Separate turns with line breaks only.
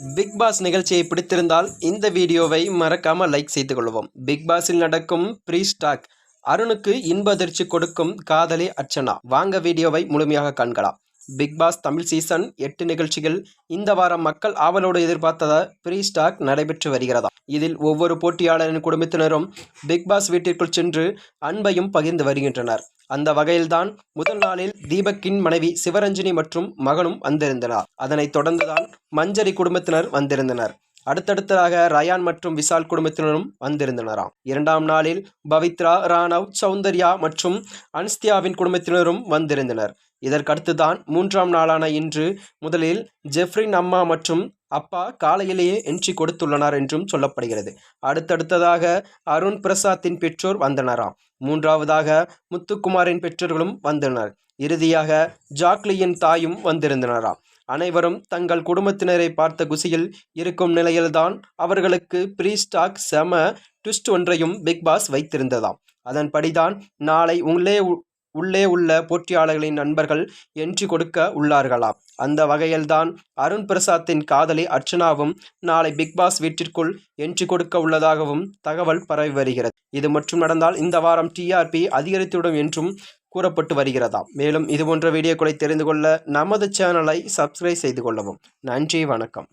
Big pass நிகழ்ச்சியை பிடித்திருந்தால் இந்த வீடியோவை மறக்காம லைக் செய்து கொள்வோம். பிக் பாஸில் நடக்கும் ப்ரீ ஸ்டாக் அருணுக்கு இன்ப அதிர்ச்சி கொடுக்கும் காதலி அர்ச்சனா. வாங்க வீடியோவை முழுமையாக காண்கலாம். பிக் பாஸ் தமிழ் சீசன் எட்டு நிகழ்ச்சிகள் இந்த வாரம் மக்கள் ஆவலோடு எதிர்பார்த்தத ப்ரீ ஸ்டாக் நடைபெற்று வருகிறதா? இதில் ஒவ்வொரு போட்டியாளரின் குடும்பத்தினரும் பிக் பாஸ் வீட்டிற்குள் சென்று அன்பையும் பகிர்ந்து வருகின்றனர். அந்த வகையில்தான் முதல் நாளில் தீபக்கின் மனைவி சிவரஞ்சினி மற்றும் மகனும் வந்திருந்தனர். அதனைத் தொடர்ந்துதான் மஞ்சரி குடும்பத்தினர் வந்திருந்தனர். அடுத்தடுத்ததாக ரயான் மற்றும் விஷால் குடும்பத்தினரும் வந்திருந்தனராம். இரண்டாம் நாளில் பவித்ரா ராணவ் சௌந்தர்யா மற்றும் அன்ஸ்தியாவின் குடும்பத்தினரும் வந்திருந்தனர். இதற்கடுத்துதான் மூன்றாம் நாளான இன்று முதலில் ஜெஃப்ரின் அம்மா மற்றும் அப்பா காலையிலேயே என்ட்ரி கொடுத்துள்ளனர் என்றும் சொல்லப்படுகிறது. அடுத்தடுத்ததாக அருண் பிரசாத்தின் பெற்றோர் வந்தனராம். மூன்றாவதாக முத்துக்குமாரின் பெற்றோர்களும் வந்தனர். இறுதியாக ஜாக்லியின் தாயும் வந்திருந்தனராம். அனைவரும் தங்கள் குடும்பத்தினரை பார்த்த குசியில் இருக்கும் நிலையில்தான் அவர்களுக்கு ப்ரீ ஸ்டாக் செம ட்விஸ்ட் ஒன்றையும் பிக் பாஸ் வைத்திருந்ததாம். அதன்படிதான் நாளை உள்ளே உள்ளே உள்ள போட்டியாளர்களின் நண்பர்கள் என்ட்ரி கொடுக்க உள்ளார்களாம். அந்த வகையில்தான் அருண் பிரசாத்தின் காதலி அர்ச்சனாவும் நாளை பிக்பாஸ் வீட்டிற்குள் என்ட்ரி கொடுக்க உள்ளதாகவும் தகவல் பரவி வருகிறது. இது மட்டும் நடந்தால் இந்த வாரம் டிஆர்பி அதிகரித்துவிடும் என்றும் கூறப்பட்டு வருகிறதாம். மேலும் இதுபோன்ற வீடியோக்களை தெரிந்து கொள்ள நமது சேனலை சப்ஸ்கிரைப் செய்து கொள்ளவும். நன்றி வணக்கம்.